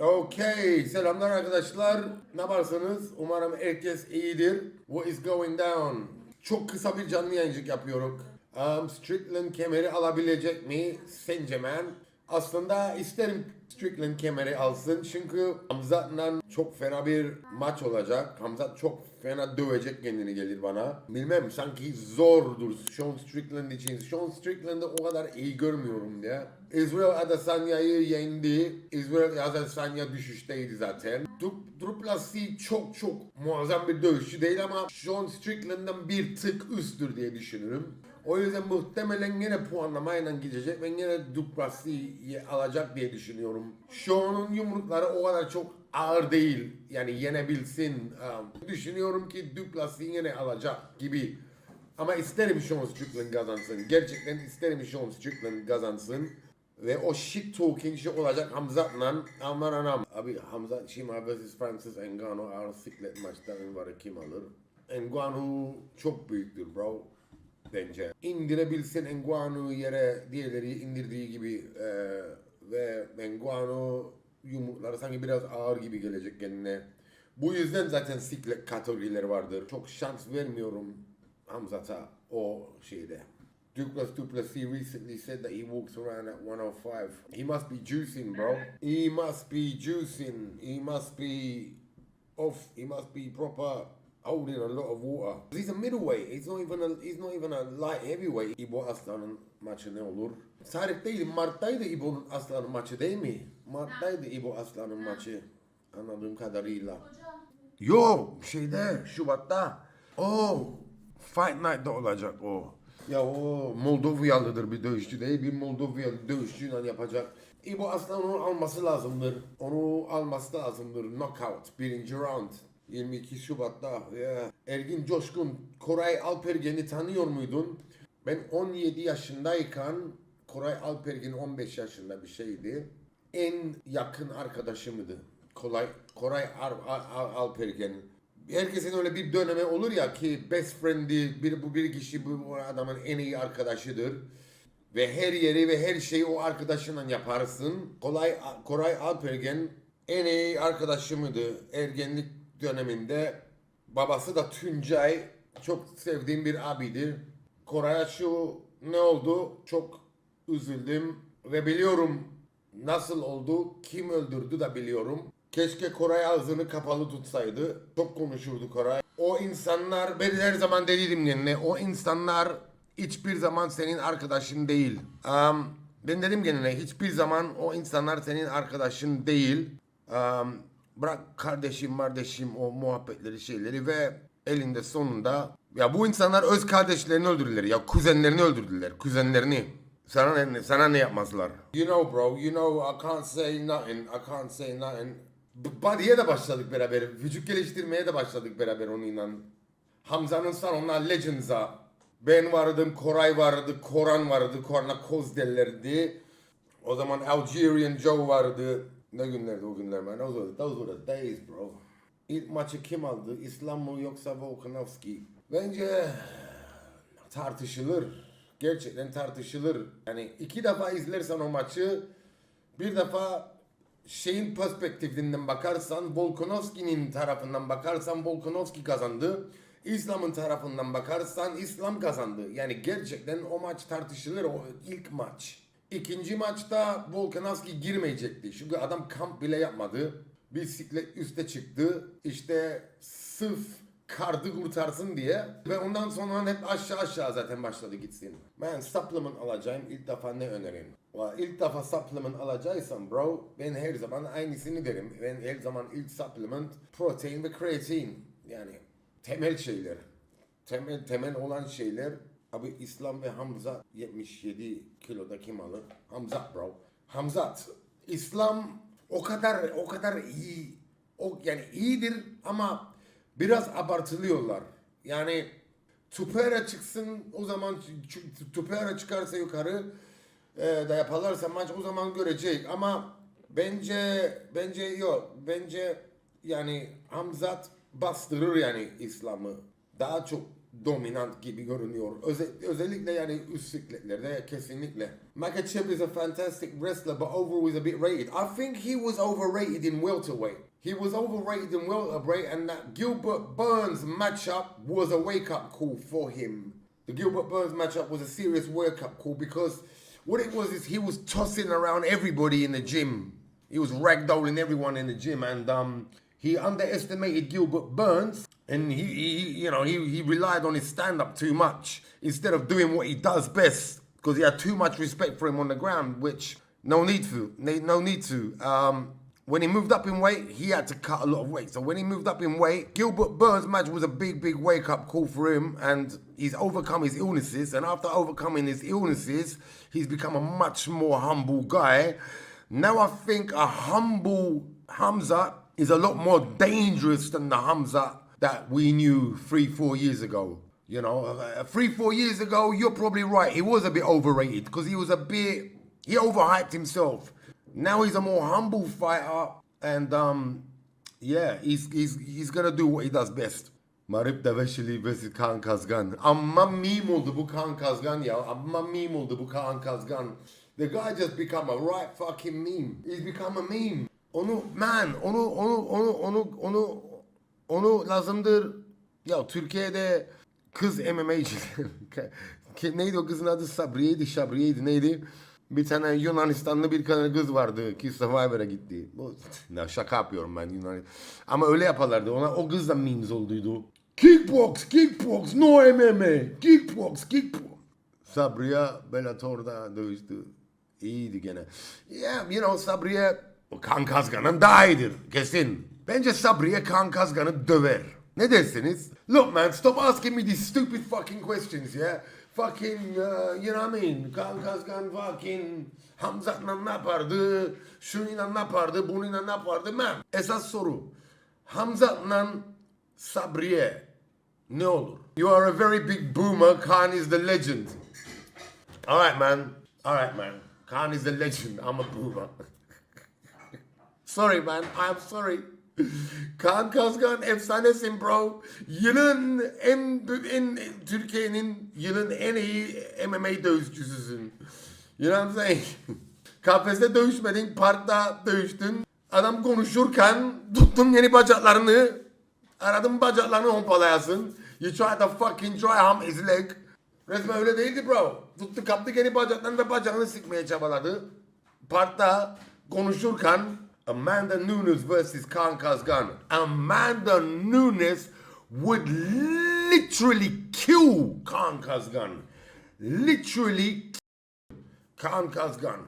Okay, selamlar arkadaşlar. Ne yaparsınız? Umarım herkes iyidir. What is going down? Çok kısa bir canlı yayıncık yapıyorum. Um, Strickland kemeri alabilecek mi? Sence man? Aslında isterim Strickland kemeri alsın çünkü Hamzat'la çok fena bir maç olacak. Hamzat çok fena dövecek kendini gelir bana. Bilmem sanki zordur Sean Strickland için. Sean Strickland'ı o kadar iyi görmüyorum ya. Israel Adesanya'yı yendi. Israel Adesanya düşüşteydi zaten. Du- Duplessis çok çok muazzam bir dövüşçü değil ama Sean Strickland'dan bir tık üsttür diye düşünürüm. O yüzden muhtemelen yine puanlamayla gidecek ve yine Duplessis'i alacak diye düşünüyorum. Sean'un yumrukları o kadar çok ağır değil. Yani yenebilsin. Um, düşünüyorum ki Duplessis yine alacak gibi. Ama isterim Sean Strickland kazansın. Gerçekten isterim Sean Strickland kazansın. Ve o shit talking şey olacak Hamzat'la aman anam. Abi Hamzat Shima vs Francis Ngannou ağır siklet maçta var kim alır? Ngannou çok büyüktür bro bence. İndirebilsin Ngannou yere diğerleri indirdiği gibi e, ve Ngannou yumrukları sanki biraz ağır gibi gelecek kendine. Bu yüzden zaten siklet kategorileri vardır. Çok şans vermiyorum Hamzat'a o şeyde. Douglas Duplessis recently said that he walks around at 105. He must be juicing, bro. He must be juicing. He must be off. He must be proper holding a lot of water. He's a middleweight. He's not even a he's not even a light heavyweight. İbo Aslan'ın maçı ne olur? Tarih'teydi. Mart'taydı İbo Aslan'ın maçı değil mi? Mart'taydı İbo Aslan'ın maçı. Anladığım kadarıyla. Yo şeyde Şubat'ta. Oh Fight Night'da olacak o. Ya o Moldovyalıdır bir dövüşçü değil bir Moldovyalı dövüşçüyle yapacak. İbo Aslan onu alması lazımdır. Onu alması lazımdır. Knockout birinci round. 22 Şubat'ta. Yeah. Ergin Coşkun, Koray Alpergen'i tanıyor muydun? Ben 17 yaşındayken Koray Alpergen 15 yaşında bir şeydi. En yakın arkadaşımdı. Kolay, Koray Ar- Ar- Ar- Alpergen. Herkesin öyle bir dönemi olur ya ki best friend'i bir bu bir kişi bu, bu adamın en iyi arkadaşıdır. Ve her yeri ve her şeyi o arkadaşınla yaparsın. Kolay Koray Alpergen en iyi arkadaşımdı ergenlik döneminde. Babası da Tuncay. Çok sevdiğim bir abidir. Koray'a şu ne oldu? Çok üzüldüm ve biliyorum nasıl oldu, kim öldürdü de biliyorum. Keşke Koray ağzını kapalı tutsaydı. Çok konuşurdu Koray. O insanlar, ben her zaman dedim kendine, o insanlar hiçbir zaman senin arkadaşın değil. Um, ben dedim kendine, hiçbir zaman o insanlar senin arkadaşın değil. Um, bırak kardeşim, kardeşim o muhabbetleri şeyleri ve elinde sonunda ya bu insanlar öz kardeşlerini öldürdüler ya kuzenlerini öldürdüler kuzenlerini. Sana ne, sana ne yapmazlar? You know bro, you know I can't say nothing, I can't say nothing. Body'ye de başladık beraber, vücut geliştirmeye de başladık beraber onunla. Hamza'nın salonuna Legends'a. Ben vardım, Koray vardı, Koran vardı, Koran'a Koz derlerdi. O zaman Algerian Joe vardı. Ne günlerdi o günler man? Those were, those were the days bro. İlk maçı kim aldı? İslam mı yoksa Volkanovski? Bence tartışılır. Gerçekten tartışılır. Yani iki defa izlersen o maçı bir defa şeyin perspektifinden bakarsan Volkanovski'nin tarafından bakarsan Volkanovski kazandı. İslam'ın tarafından bakarsan İslam kazandı. Yani gerçekten o maç tartışılır o ilk maç. İkinci maçta Volkanovski girmeyecekti. Çünkü adam kamp bile yapmadı. Bisiklet üste çıktı. İşte sırf kardı kurtarsın diye. Ve ondan sonra hep aşağı aşağı zaten başladı gitsin. Ben supplement alacağım. İlk defa ne? Valla ilk defa supplement alacaksam bro ben her zaman aynısını derim. Ben her zaman ilk supplement protein ve kreatin. Yani temel şeyler. Temel temel olan şeyler. Abi İslam ve Hamza 77 kiloda kim alır? Hamzat bro. Hamzat. İslam o kadar o kadar iyi. O yani iyidir ama biraz abartılıyorlar. Yani Tupera çıksın o zaman Tupera çıkarsa yukarı e, da yaparlarsa maç o zaman görecek ama bence bence yok bence yani Hamzat bastırır yani İslam'ı daha çok dominant gibi görünüyor. Öze- özellikle yani üst sikletlerde kesinlikle. Makachev is a fantastic wrestler but overall is a bit rated. I think he was overrated in welterweight. He was overrated in welterweight and that Gilbert Burns matchup was a wake-up call for him. The Gilbert Burns matchup was a serious wake-up call because what it was is he was tossing around everybody in the gym. He was ragdolling everyone in the gym and um he underestimated Gilbert Burns and he, he you know he, he relied on his stand up too much instead of doing what he does best because he had too much respect for him on the ground which no need to no need to um when he moved up in weight, he had to cut a lot of weight. So when he moved up in weight, Gilbert Burns' match was a big, big wake up call for him, and he's overcome his illnesses. And after overcoming his illnesses, he's become a much more humble guy. Now I think a humble Hamza is a lot more dangerous than the Hamza that we knew three, four years ago. You know, uh, three, four years ago, you're probably right. He was a bit overrated because he was a bit, he overhyped himself. Now he's a more humble fighter, and um, yeah, he's he's he's gonna do what he does best. Marip Deveshili vs Kaan Kazgan. Amma meme oldu bu Kaan Kazgan ya. Amma meme oldu bu Kaan Kazgan. The guy just become a right fucking meme. He's become a meme. Onu man, onu onu onu onu onu onu lazımdır. Ya Türkiye'de kız. Ki- neydi o kızın adı? Sabriye'ydi, Şabriye'ydi neydi? Bir tane Yunanistanlı bir tane kız vardı ki Survivor'a gitti. Ne şaka yapıyorum ben Yunan. Ama öyle yaparlardı. Ona o kız da memes olduydu. Kickbox, kickbox, no MMA. Kickbox, kickbox. Sabriye Bellator'da dövüştü. İyiydi gene. Yeah, you know Sabriye kan Kazgan'ın daha iyidir kesin. Bence Sabriye kan Kazgan'ı döver. Ne dersiniz? Look man, stop asking me these stupid fucking questions yeah. Fucking, uh, you know what I mean? Kan Kazgan fucking Hamzat'la ne yapardı? Şununla ne yapardı? Bununla ne yapardı? Man, esas soru. Hamzat'la Sabriye ne olur? You are a very big boomer. Khan is the legend. All right, man. All right, man. Khan is a legend. I'm a boomer. Sorry, man. I'm sorry. Kaan Kazgan efsanesin bro. Yılın en, en Türkiye'nin yılın en iyi MMA dövüşçüsüsün. You know what I'm saying? Kafeste dövüşmedin, parkta dövüştün. Adam konuşurken tuttun yeni bacaklarını. Aradın bacaklarını hompalayasın. You try to fucking try harm his leg. Resmen öyle değildi bro. Tuttu kaptı yeni bacaklarını ve bacağını sıkmaya çabaladı. Parkta konuşurken Amanda Nunes versus Khan Kazgan. Amanda Nunes would literally kill Khan Kazgan. Literally kill Khan Kazgan.